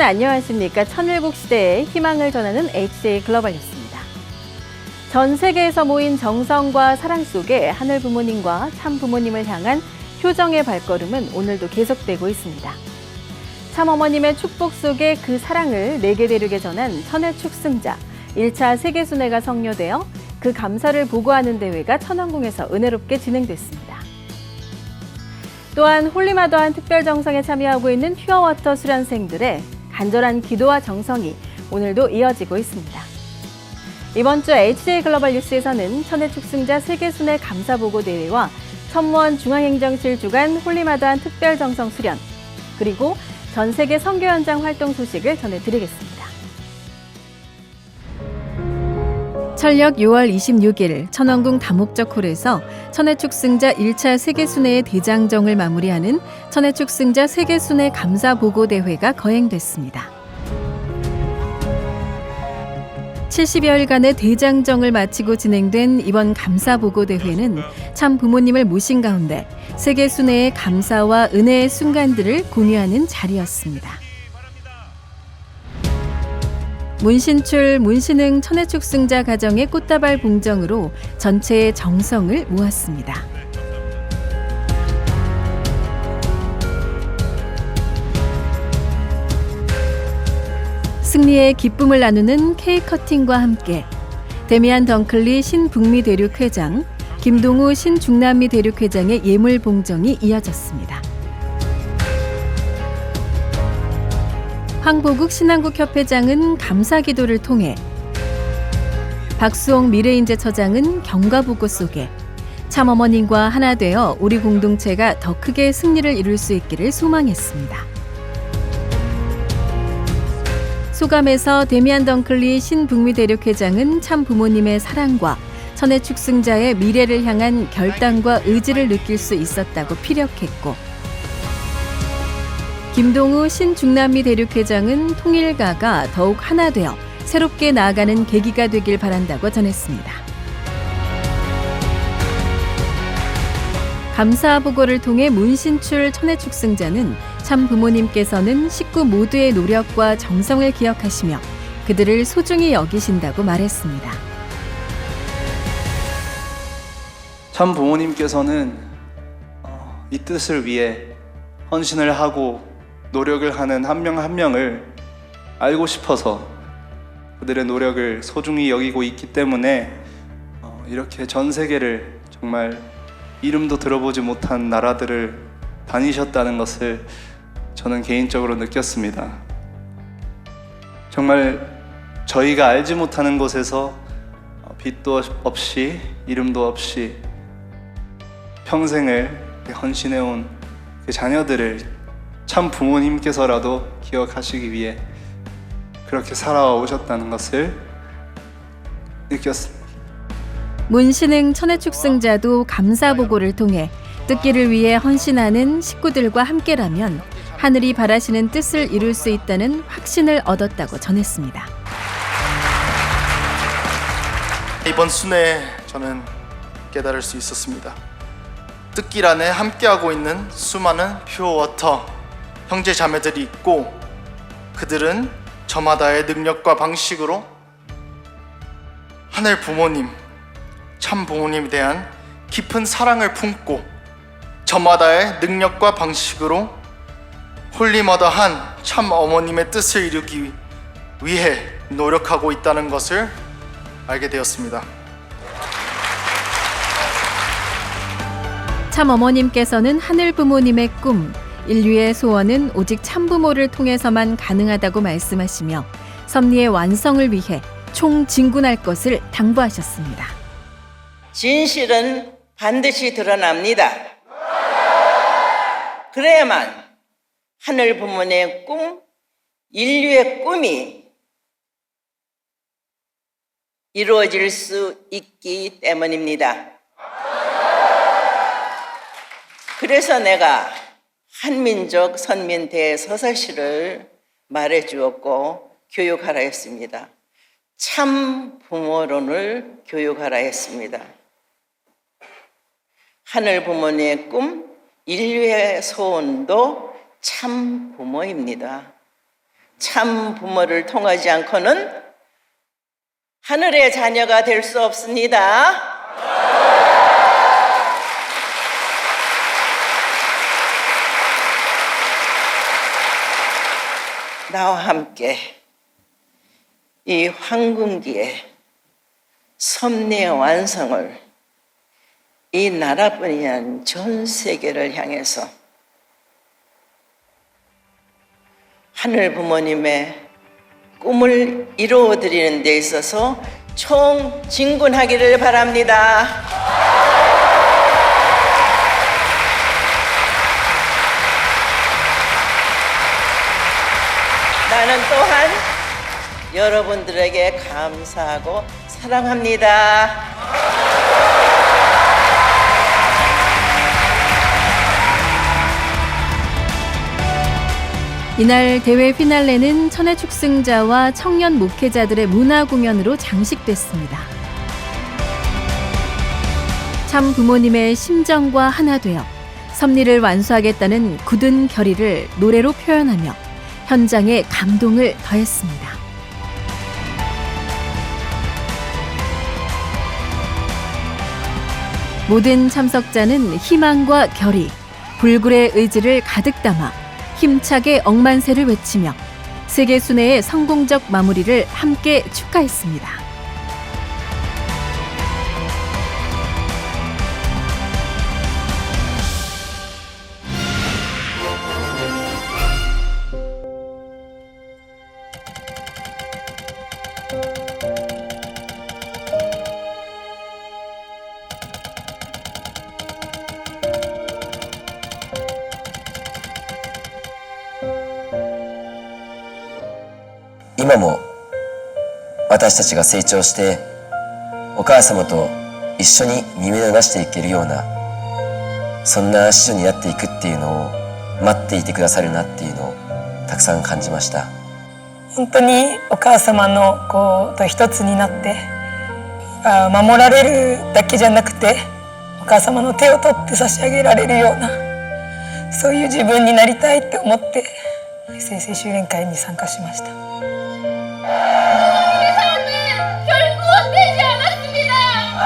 여러분 안녕하십니까? 천일국 시대의 희망을 전하는 HJ 글로벌 뉴스입니다. 전 세계에서 모인 정성과 사랑 속에 하늘 부모님과 참 부모님을 향한 효정의 발걸음은 오늘도 계속되고 있습니다. 참 어머님의 축복 속에 그 사랑을 내게 대륙에 전한 천의 축승자 1차 세계순회가 성료되어 그 감사를 보고하는 대회가 천왕궁에서 은혜롭게 진행됐습니다. 또한 홀리마더한 특별 정성에 참여하고 있는 퓨어워터 수련생들의 간절한 기도와 정성이 오늘도 이어지고 있습니다. 이번 주 HJ 글로벌 뉴스에서는 천의 축승자 세계순회 감사보고 대회와 천무원 중앙행정실 주간 홀리마더한 특별 정성 수련 그리고 전 세계 선교 현장 활동 소식을 전해드리겠습니다. 철력 6월 26일 천왕궁 다목적 홀에서 천혜축승자 1차 세계순회의 대장정을 마무리하는 천혜축승자 세계순회 감사보고대회가 거행됐습니다. 70여일간의 대장정을 마치고 진행된 이번 감사보고대회는 참 부모님을 모신 가운데 세계순회의 감사와 은혜의 순간들을 공유하는 자리였습니다. 문신출 문신흥 천혜축승자 가정의 꽃다발 봉정으로 전체의 정성을 모았습니다. 승리의 기쁨을 나누는 케이크 커팅과 함께 데미안 덩클리 신북미 대륙 회장, 김동우 신중남미 대륙 회장의 예물 봉정이 이어졌습니다. 황보국 신한국 협회장은 감사 기도를 통해 박수홍 미래인재 처장은 경과보고 속에 참 어머님과 하나 되어 우리 공동체가 더 크게 승리를 이룰 수 있기를 소망했습니다. 소감에서 데미안 덩클리 신북미 대륙 회장은 참 부모님의 사랑과 천의 축승자의 미래를 향한 결단과 의지를 느낄 수 있었다고 피력했고 김동우 신중남미 대륙회장은 통일가가 더욱 하나 되어 새롭게 나아가는 계기가 되길 바란다고 전했습니다. 감사 보고를 통해 문신출 천혜축승자는 참 부모님께서는 식구 모두의 노력과 정성을 기억하시며 그들을 소중히 여기신다고 말했습니다. 참 부모님께서는 어, 이 뜻을 위해 헌신을 하고 노력을 하는 한명한 명을 알고 싶어서 그들의 노력을 소중히 여기고 있기 때문에 어, 이렇게 전 세계를 정말 이름도 들어보지 못한 나라들을 다니셨다는 것을 저는 개인적으로 느꼈습니다. 정말 저희가 알지 못하는 곳에서 어, 빛도 없이 이름도 없이 평생을 헌신해온 그 자녀들을 참 부모님께서라도 기억하시기 위해 그렇게 살아와 오셨다는 것을 느꼈습니다. 문신흥 천혜축승자도 감사 보고를 통해 뜻기를 위해 헌신하는 식구들과 함께라면 하늘이 바라시는 뜻을 이룰 수 있다는 확신을 얻었다고 전했습니다. 이번 순회에 저는 깨달을 수 있었습니다. 뜻길 안에 함께하고 있는 수많은 퓨어워터 형제 자매들이 있고 그들은 저마다의 능력과 방식으로 하늘 부모님, 참 부모님에 대한 깊은 사랑을 품고 저마다의 능력과 방식으로 홀리머더한 참 어머님의 뜻을 이루기 위해 노력하고 있다는 것을 알게 되었습니다. 참 어머님께서는 하늘 부모님의 꿈, 인류의 소원은 오직 참 부모를 통해서만 가능하다고 말씀하시며 섭리의 완성을 위해 총진군할 것을 당부하셨습니다. 진실은 반드시 드러납니다. 그래야만 하늘 부모의 꿈, 인류의 꿈이 이루어질 수 있기 때문입니다. 그래서 내가 한민족 선민 대서사시를 말해 주었고 교육하라 했습니다. 참 부모론을 교육하라 했습니다. 하늘 부모님의 꿈, 인류의 소원도 참 부모입니다. 참 부모를 통하지 않고는 하늘의 자녀가 될 수 없습니다. 나와 함께 이 황금기의 섭리의 완성을 이 나라뿐이 아닌 전 세계를 향해서 하늘 부모님의 꿈을 이루어 드리는 데 있어서 총 진군하기를 바랍니다. 나는 또한 여러분들에게 감사하고 사랑합니다. 이날 대회 피날레는 천혜 축승자와 청년 목회자들의 문화 공연으로 장식됐습니다. 참 부모님의 심정과 하나 되어 섭리를 완수하겠다는 굳은 결의를 노래로 표현하며 현장에 감동을 더했습니다. 모든 참석자는 희망과 결의, 불굴의 의지를 가득 담아 힘차게 억만세를 외치며 세계 순회의 성공적 마무리를 함께 축하했습니다.「 私たちが成長してお母様と一緒に耳を出していけるようなそんな師匠になっていくっていうのを待っていてくださるなっていうのをたくさん感じました本当にお母様のこうと一つになってあ守られるだけじゃなくてお母様の手を取って差し上げられるようなそういう自分になりたいって思って先生修練会に参加しました。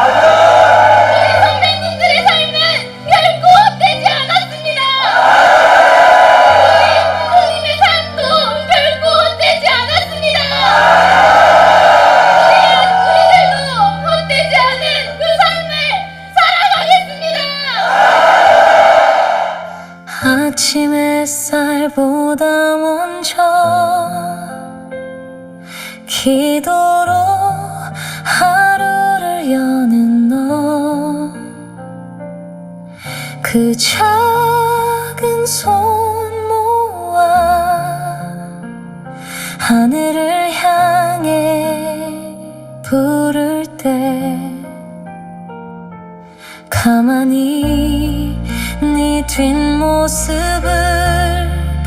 우리 선배님들의 삶은 결코 헛되지 않았습니다. 우리 부모님의 삶도 결코 헛되지 않았습니다. 우리, 우리들도 헛되지 않은 그 삶을 살아가겠습니다. 아침 햇살보다 먼저 기도로 하 그 작은 손 모아 하늘을 향해 부를 때 가만히 네 뒷모습을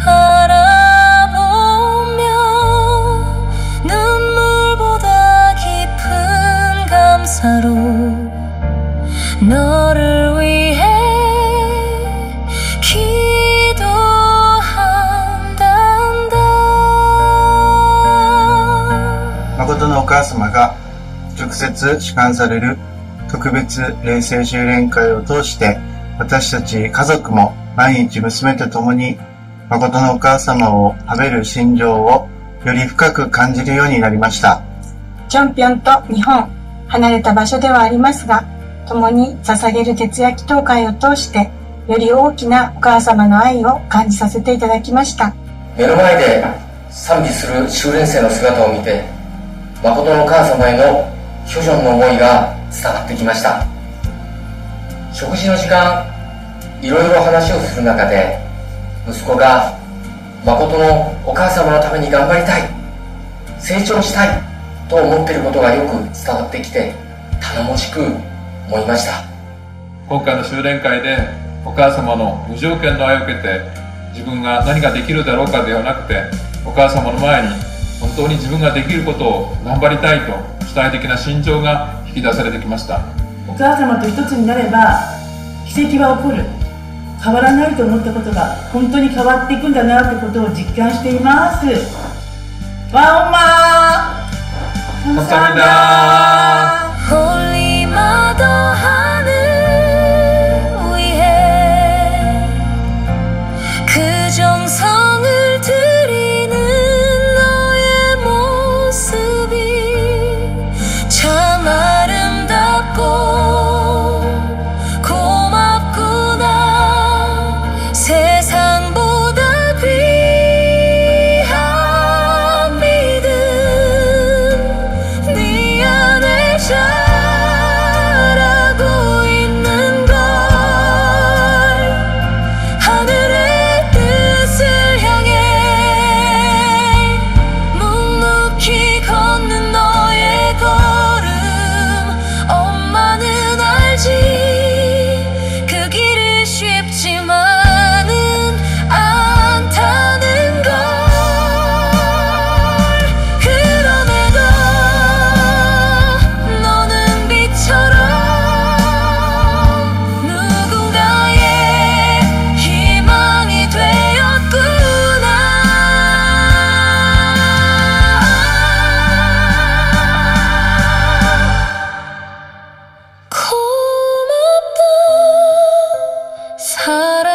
바라보며 눈물보다 깊은 감사로 너를 위해 お母様が直接主管される特別霊性修練会を通して私たち家族も毎日娘と共に誠のお母様を食べる心情をより深く感じるようになりました。チョンピョンと日本離れた場所ではありますが共に捧げる徹夜祈祷会を通してより大きなお母様の愛を感じさせていただきました目の前で賛美する修練生の姿を見て誠の母様への巨女の思いが伝わってきました。食事の時間いろいろ話をする中で息子が誠のお母様のために頑張りたい成長したいと思っていることがよく伝わってきて頼もしく思いました。今回の修練会でお母様の無条件の愛を受けて自分が何ができるだろうかではなくてお母様の前に本当に自分ができることを頑張りたいと主体的な心情が引き出されてきました。お母様と一つになれば奇跡は起こる。変わらないと思ったことが本当に変わっていくんだなってことを実感しています。ワンマー。 사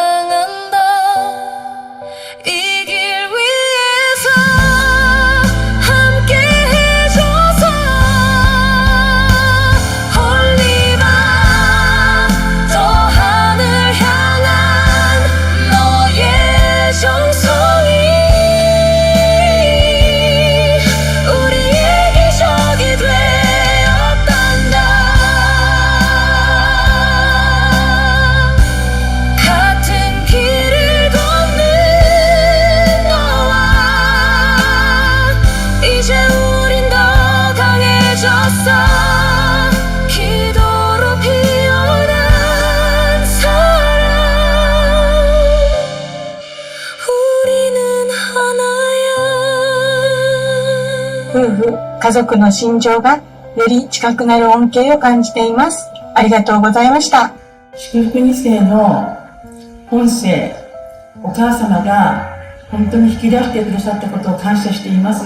夫婦、家族の心情がより近くなる恩恵を感じています。ありがとうございました。祝福2世の本性お母様が本当に引き出してくださったことを感謝しています。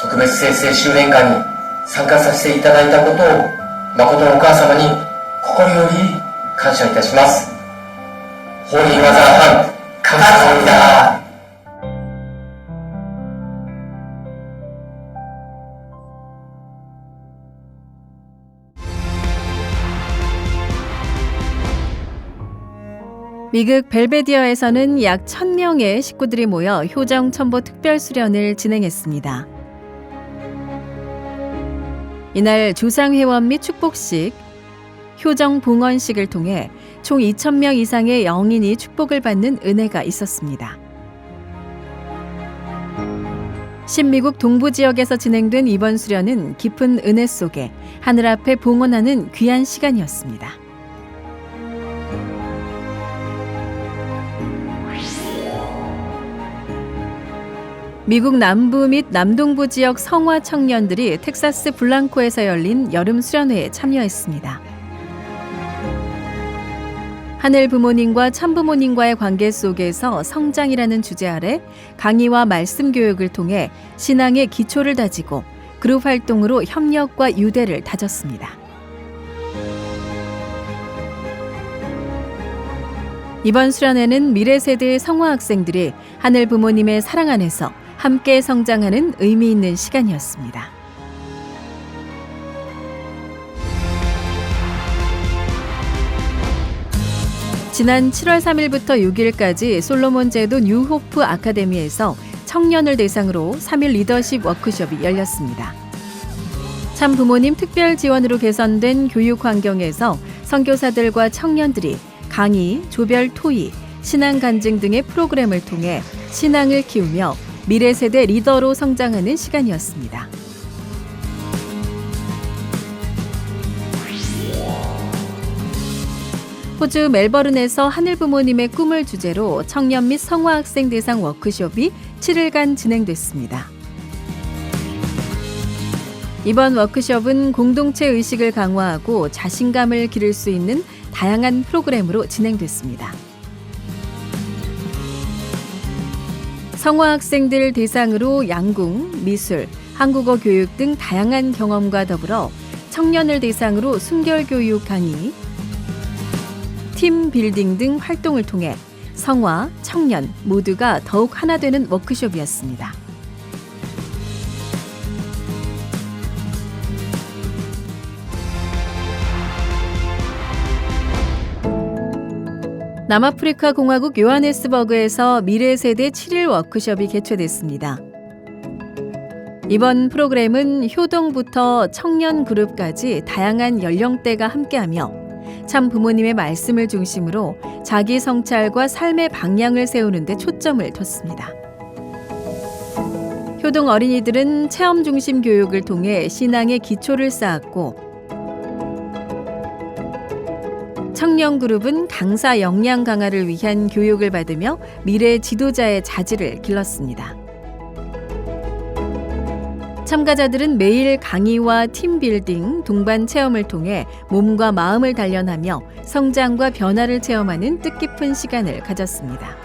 特別生成修練会に 参加させていただいたことを誠のお母様に心より感謝いたします。ホーリーマザーハン、感謝합니다 미국 벨베디어에서는 약 1000명의 식구들이 모여 효정 첨보 특별 수련을 진행했습니다. 이날 조상회원 및 축복식, 효정 봉헌식을 통해 총 2000명 이상의 영인이 축복을 받는 은혜가 있었습니다. 신미국 동부 지역에서 진행된 이번 수련은 깊은 은혜 속에 하늘 앞에 봉헌하는 귀한 시간이었습니다. 미국 남부 및 남동부 지역 성화 청년들이 텍사스 블랑코에서 열린 여름 수련회에 참여했습니다. 하늘 부모님과 참 부모님과의 관계 속에서 성장이라는 주제 아래 강의와 말씀 교육을 통해 신앙의 기초를 다지고 그룹 활동으로 협력과 유대를 다졌습니다. 이번 수련회는 미래 세대의 성화 학생들이 하늘 부모님의 사랑 안에서 함께 성장하는 의미 있는 시간이었습니다. 지난 7월 3일부터 6일까지 솔로몬 제도 뉴호프 아카데미에서 청년을 대상으로 3일 리더십 워크숍이 열렸습니다. 참 부모님 특별 지원으로 개선된 교육 환경에서 선교사들과 청년들이 강의, 조별 토의, 신앙 간증 등의 프로그램을 통해 신앙을 키우며 미래 세대 리더로 성장하는 시간이었습니다. 호주 멜버른에서 하늘 부모님의 꿈을 주제로 청년 및 성화 학생 대상 워크숍이 7일간 진행됐습니다. 이번 워크숍은 공동체 의식을 강화하고 자신감을 기를 수 있는 다양한 프로그램으로 진행됐습니다. 성화 학생들 대상으로 양궁, 미술, 한국어 교육 등 다양한 경험과 더불어 청년을 대상으로 순결 교육 강의, 팀 빌딩 등 활동을 통해 성화, 청년 모두가 더욱 하나 되는 워크숍이었습니다. 남아프리카 공화국 요하네스버그에서 미래 세대 7일 워크숍이 개최됐습니다. 이번 프로그램은 효동부터 청년 그룹까지 다양한 연령대가 함께하며 참 부모님의 말씀을 중심으로 자기 성찰과 삶의 방향을 세우는 데 초점을 뒀습니다. 효동 어린이들은 체험 중심 교육을 통해 신앙의 기초를 쌓았고 청년 그룹은 강사 역량 강화를 위한 교육을 받으며 미래 지도자의 자질을 길렀습니다. 참가자들은 매일 강의와 팀빌딩, 동반 체험을 통해 몸과 마음을 단련하며 성장과 변화를 체험하는 뜻깊은 시간을 가졌습니다.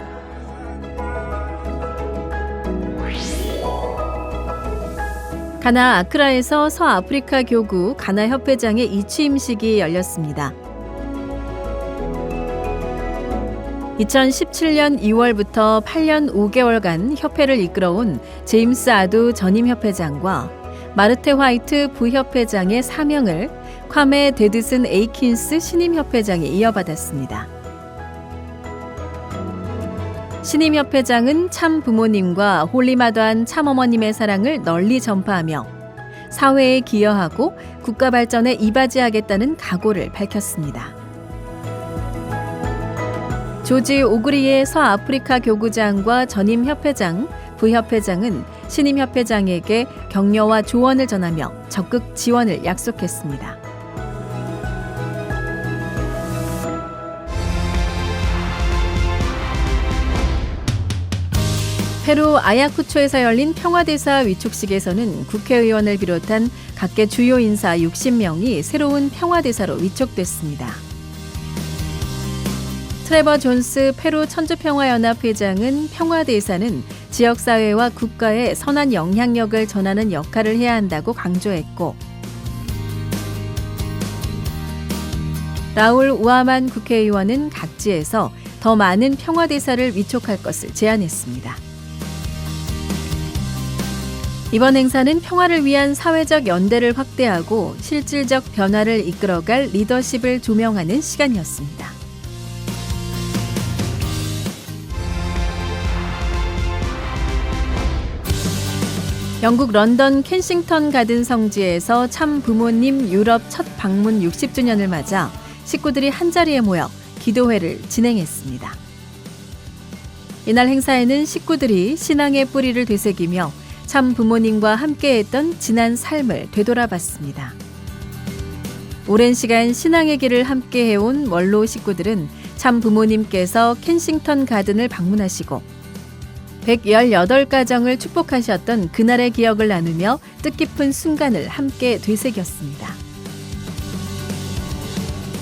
가나 아크라에서 서아프리카 교구 가나 협회장의 이취임식이 열렸습니다. 2017년 2월부터 8년 5개월간 협회를 이끌어온 제임스 아두 전임 협회장과 마르테 화이트 부협회장의 사명을 콰메 데드슨 에이킨스 신임 협회장이 이어받았습니다. 신임 협회장은 참 부모님과 홀리마더한 참 어머님의 사랑을 널리 전파하며 사회에 기여하고 국가 발전에 이바지하겠다는 각오를 밝혔습니다. 조지 오그리의 서아프리카 교구장과 전임 협회장, 부협회장은 신임 협회장에게 격려와 조언을 전하며 적극 지원을 약속했습니다. 페루 아야쿠초에서 열린 평화대사 위촉식에서는 국회의원을 비롯한 각계 주요 인사 60명이 새로운 평화대사로 위촉됐습니다. 트레버 존스 페루 천주평화연합 회장은 평화대사는 지역사회와 국가에 선한 영향력을 전하는 역할을 해야 한다고 강조했고 라울 우아만 국회의원은 각지에서 더 많은 평화대사를 위촉할 것을 제안했습니다. 이번 행사는 평화를 위한 사회적 연대를 확대하고 실질적 변화를 이끌어갈 리더십을 조명하는 시간이었습니다. 영국 런던 켄싱턴 가든 성지에서 참 부모님 유럽 첫 방문 60주년을 맞아 식구들이 한자리에 모여 기도회를 진행했습니다. 이날 행사에는 식구들이 신앙의 뿌리를 되새기며 참 부모님과 함께했던 지난 삶을 되돌아봤습니다. 오랜 시간 신앙의 길을 함께 해온 원로 식구들은 참 부모님께서 켄싱턴 가든을 방문하시고 118가정을 축복하셨던 그날의 기억을 나누며 뜻깊은 순간을 함께 되새겼습니다.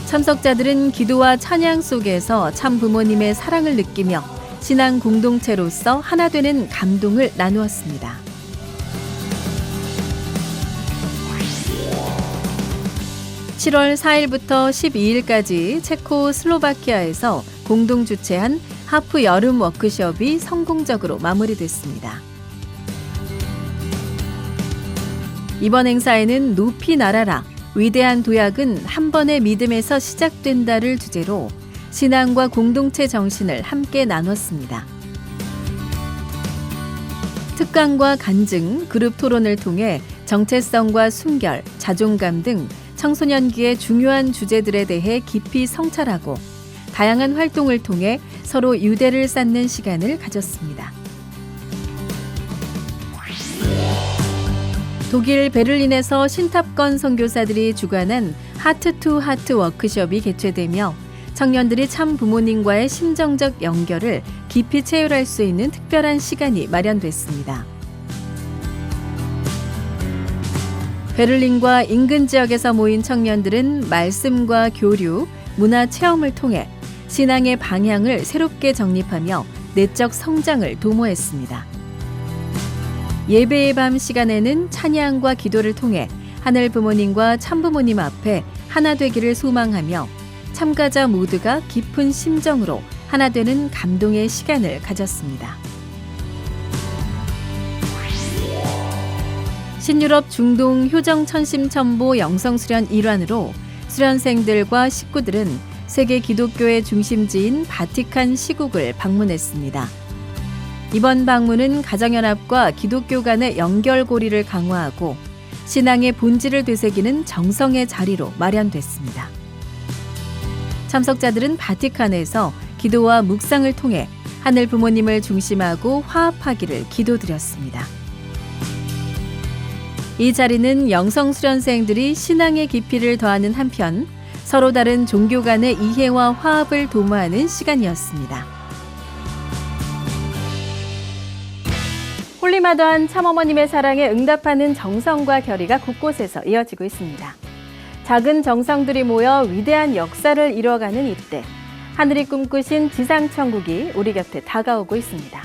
참석자들은 기도와 찬양 속에서 참 부모님의 사랑을 느끼며 신앙 공동체로서 하나 되는 감동을 나누었습니다. (7월 4일부터 12일까지) 체코 슬로바키아에서 공동 주최한 하프 여름 워크숍이 성공적으로 마무리됐습니다. 이번 행사에는 높이 날아라 위대한 도약은 한 번의 믿음에서 시작된다를 주제로 신앙과 공동체 정신을 함께 나눴습니다. 특강과 간증, 그룹 토론을 통해 정체성과 순결, 자존감 등 청소년기의 중요한 주제들에 대해 깊이 성찰하고 다양한 활동을 통해 서로 유대를 쌓는 시간을 가졌습니다. 독일 베를린에서 신탑건 선교사들이 주관한 하트 투 하트 워크숍이 개최되며 청년들이 참 부모님과의 심정적 연결을 깊이 체휼할 수 있는 특별한 시간이 마련됐습니다. 베를린과 인근 지역에서 모인 청년들은 말씀과 교류, 문화 체험을 통해 신앙의 방향을 새롭게 정립하며 내적 성장을 도모했습니다. 예배의 밤 시간에는 찬양과 기도를 통해 하늘 부모님과 참부모님 앞에 하나 되기를 소망하며 참가자 모두가 깊은 심정으로 하나 되는 감동의 시간을 가졌습니다. 신유럽 중동 효정 천심천보 영성 수련 일환으로 수련생들과 식구들은 세계 기독교의 중심지인 바티칸 시국을 방문했습니다. 이번 방문은 가정연합과 기독교 간의 연결고리를 강화하고 신앙의 본질을 되새기는 정성의 자리로 마련됐습니다. 참석자들은 바티칸에서 기도와 묵상을 통해 하늘 부모님을 중심하고 화합하기를 기도드렸습니다. 이 자리는 영성 수련생들이 신앙의 깊이를 더하는 한편 서로 다른 종교 간의 이해와 화합을 도모하는 시간이었습니다. 홀리마더한 참어머님의 사랑에 응답하는 정성과 결의가 곳곳에서 이어지고 있습니다. 작은 정성들이 모여 위대한 역사를 이뤄가는 이때 하늘이 꿈꾸신 지상천국이 우리 곁에 다가오고 있습니다.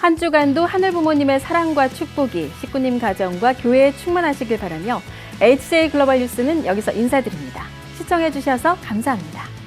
한 주간도 하늘 부모님의 사랑과 축복이 식구님 가정과 교회에 충만하시길 바라며 HJ 글로벌 뉴스는 여기서 인사드립니다. 시청해 주셔서 감사합니다.